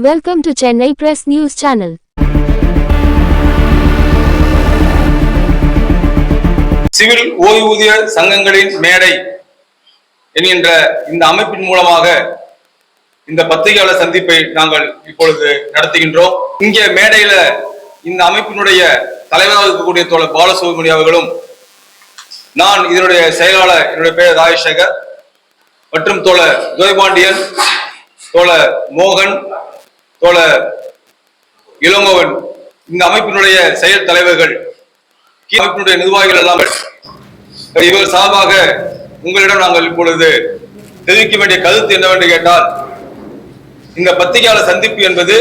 Welcome to Chennai press news channel civil ஓய்வூதிய சங்கங்களின் மேடை என்கின்ற இந்த அமைப்பின் மூலமாக இந்த பத்திரிகையாளர் சந்திப்பை நாங்கள் இப்பொழுது நடத்துகின்றோம். இங்கே மேடையில இந்த அமைப்பினுடைய தலைவராக இருக்கக்கூடிய தோழர் பாலசுப்ரமணிய அவர்களும் நான் இதனுடைய செயலாளர் என்னுடைய பெயர் ராஜசேகர் மற்றும் தோழர் துரைபாண்டியன் தோழர் மோகன் தோழர் இளங்கோவன் இந்த அமைப்பினுடைய செயல் தலைவர்கள் அமைப்பினுடைய நிர்வாகிகள் எல்லாம். இவர் சார்பாக உங்களிடம் நாங்கள் இப்பொழுது தெரிவிக்க வேண்டிய கருத்து என்னவென்று கேட்டால் இந்த பத்திரிகையாளர் சந்திப்பு என்பது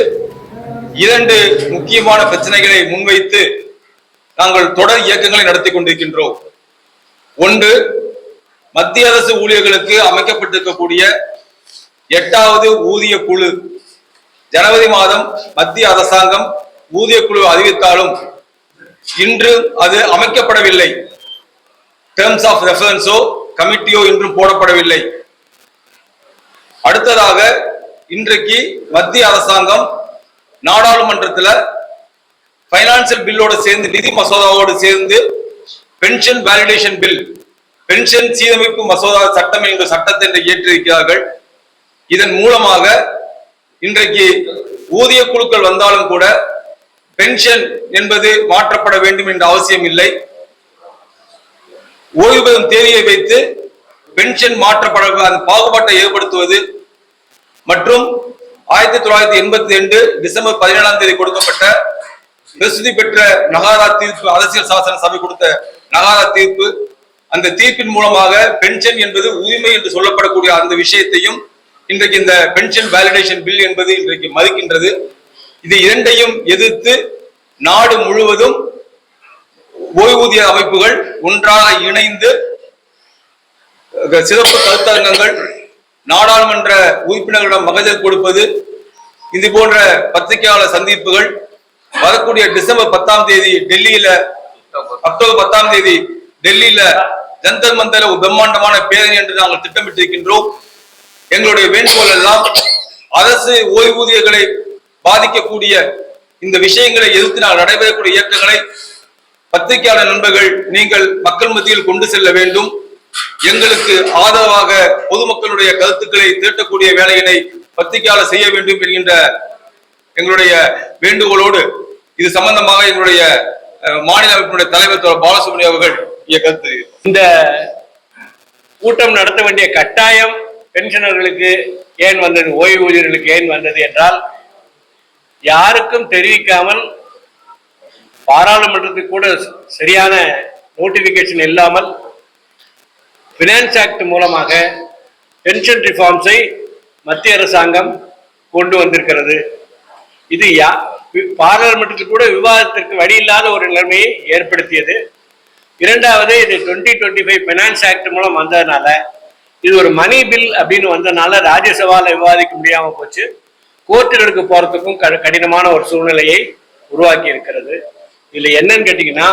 இரண்டு முக்கியமான பிரச்சனைகளை முன்வைத்து நாங்கள் தொடர் இயக்கங்களை நடத்தி கொண்டிருக்கின்றோம். ஒன்று மத்திய அரசு ஊழியர்களுக்கு அமைக்கப்பட்டிருக்கக்கூடிய எட்டாவது ஊதிய குழு ஜனவரி மாதம் மத்திய அரசாங்கம் ஊதிய குழு அறிவித்தாலும் இன்று அது அமைக்கப்படவில்லை. டேர்ம்ஸ் ஆஃப் ரெஃபரன்ஸோ கமிட்டியோ இன்றும் போடப்படவில்லை. அடுத்ததாக இன்றைக்கு மத்திய அரசாங்கம் நாடாளுமன்றத்தில் பைனான்சியல் பில்லோடு சேர்ந்து நிதி மசோதாவோடு சேர்ந்து பென்ஷன் வேலிடேஷன் பில் பென்ஷன் சீரமைப்பு மசோதா சட்டம் என்ற சட்டத்தை இயற்றிருக்கிறார்கள் இயற்றியிருக்கிறார்கள். இதன் மூலமாக இன்றைக்கு ஊதிய குழுக்கள் வந்தாலும் கூட பென்ஷன் என்பது மாற்றப்பட வேண்டும் என்ற அவசியம் இல்லை. ஓய்வு பெறும் தேதியை வைத்து பென்ஷன் மாற்றப்பட அந்த பாகுபாட்டை ஏற்படுத்துவது மற்றும் ஆயிரத்தி தொள்ளாயிரத்தி எண்பத்தி ரெண்டு டிசம்பர் பதினேழாம் தேதி கொடுக்கப்பட்ட பிரசித்தி பெற்ற நகாரா தீர்ப்பு அரசியல் சாசன சபை கொடுத்த நகாரா தீர்ப்பு அந்த தீர்ப்பின் மூலமாக பென்ஷன் என்பது உரிமை என்று சொல்லப்படக்கூடிய அந்த விஷயத்தையும் இன்றைக்கு இந்த பென்ஷன் வேலிடேஷன் பில் என்பது இன்றைக்கு மதிக்கின்றது இது இரண்டையும் எதிர்த்து நாடு முழுவதும் ஓய்வூதிய அமைப்புகள் ஒன்றாக இணைந்து சிறப்பு கருத்தரங்கங்கள் நாடாளுமன்ற உறுப்பினர்களிடம் மகஜர் கொடுப்பது இது போன்ற பத்திரிகையாளர் சந்திப்புகள் வரக்கூடிய டிசம்பர் பத்தாம் தேதி டெல்லியில அக்டோபர் பத்தாம் தேதி டெல்லியில ஜந்தர் மந்தர ஒரு பிரம்மாண்டமான பேரணி என்று நாங்கள் திட்டமிட்டிருக்கின்றோம். எங்களுடைய வேண்டுகோள் எல்லாம் அரசு ஓய்வூதியர்களை பாதிக்கக்கூடிய இந்த விஷயங்களை எதிர்த்து நாங்கள் நடைபெறக்கூடிய இயக்கங்களை பத்திரிகையாளர் நண்பர்கள் நீங்கள் மக்கள் மத்தியில் கொண்டு செல்ல வேண்டும். எங்களுக்கு ஆதரவாக பொதுமக்களுடைய கருத்துக்களை திரட்டக்கூடிய வேலையினை பத்திரிகையாளர் செய்ய வேண்டும் என்கின்ற எங்களுடைய வேண்டுகோளோடு இது சம்பந்தமாக எங்களுடைய அஹ், மாநில அமைப்பினுடைய தலைவர் தோழர் பாலசுப்ரமணியம் அவர்கள் இங்கே கருத்து இந்த கூட்டம் நடத்த வேண்டிய கட்டாயம் பென்ஷனர்களுக்கு ஏன் வந்தது? ஓய்வூதியர்களுக்கு ஏன் வந்தது என்றால் யாருக்கும் தெரிவிக்காமல் பாராளுமன்றத்துக்கு கூட சரியான நோட்டிபிகேஷன் இல்லாமல் பினான்ஸ் ஆக்ட் மூலமாக பென்ஷன் ரிஃபார்ம்ஸை மத்திய அரசாங்கம் கொண்டு வந்திருக்கிறது. இது யா பாராளுமன்றத்தில் கூட விவாதத்திற்கு வழி இல்லாத ஒரு நிலைமையை ஏற்படுத்தியது. இரண்டாவது இது twenty twenty five finance act மூலம் வந்ததுனால இது ஒரு மணி பில் அப்படின்னு வந்ததுனால ராஜ்யசபால விவாதிக்க முடியாம போச்சு. கோர்ட்டுகளுக்கு போறதுக்கும் க- கடினமான ஒரு சூழ்நிலையை உருவாக்கி இருக்கிறது இதுல என்னன்னு கேட்டீங்கன்னா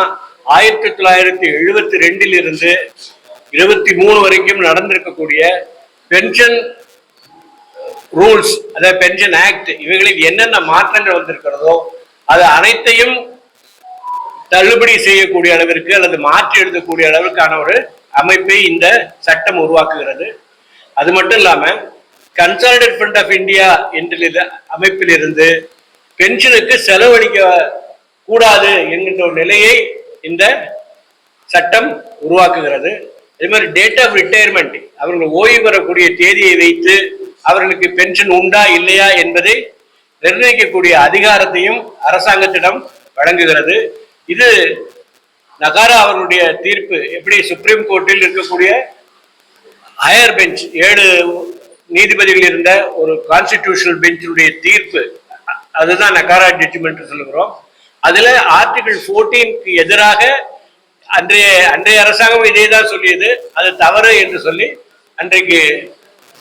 ஆயிரத்தி தொள்ளாயிரத்தி எழுபத்தி ரெண்டில் இருந்து இருபத்தி மூணு வரைக்கும் நடந்திருக்கக்கூடிய பென்ஷன் ரூல்ஸ் அதாவது பென்ஷன் ஆக்ட் இவைகளில் என்னென்ன மாற்றங்கள் வந்திருக்கிறதோ அது அனைத்தையும் தள்ளுபடி செய்யக்கூடிய அளவிற்கு அல்லது மாற்றி எழுதக்கூடிய அளவிற்கான ஒரு அமைப்பை இந்த சட்டம் உருவாக்குகிறது. அது மட்டும் இல்லாம கன்சாலிடேட் ஃபண்ட் ஆஃப் இந்தியா என்ற அமைப்பிலிருந்து பென்ஷனுக்கு செலவழிக்க கூடாது என்கின்ற ஒரு நிலையை இந்த சட்டம் உருவாக்குகிறது. அதே மாதிரி டேட் ஆஃப் ரிட்டையர்மெண்ட் அவர்கள் ஓய்வு பெறக்கூடிய தேதியை வைத்து அவர்களுக்கு பென்ஷன் உண்டா இல்லையா என்பதை நிர்ணயிக்கக்கூடிய அதிகாரத்தையும் அரசாங்கத்திடம் வழங்குகிறது. இது நகாரா அவர்களுடைய தீர்ப்பு எப்படி சுப்ரீம் கோர்ட்டில் இருக்கக்கூடிய ஹையர் பெஞ்ச் ஏழு நீதிபதிகள் இருந்த ஒரு கான்ஸ்டிடியூஷனல் பெஞ்சினுடைய தீர்ப்பு அதுதான் நகாரா ஜட்ஜ்மெண்ட் சொல்லுகிறோம். அதுல ஆர்டிகிள் 14 எதிராக அன்றைய அன்றைய அரசாங்கம் இதே தான் சொல்லியது. அது தவறு என்று சொல்லி அன்றைக்கு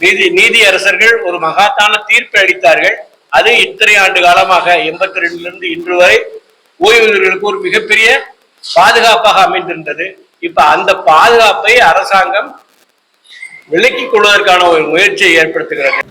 நீதி நீதி அரசர்கள் ஒரு மகாத்தான தீர்ப்பை அளித்தார்கள். அது இத்தனை ஆண்டு காலமாக எண்பத்தி ரெண்டுல இருந்து இன்று வரை ஓய்வூதியர்களுக்கு ஒரு மிகப்பெரிய பாதுகாப்பாக அமைந்திருந்தது இப்ப அந்த பாதுகாப்பை அரசாங்கம் விலக்கிக் கொள்வதற்கான ஒரு முயற்சியை ஏற்படுத்துகிறது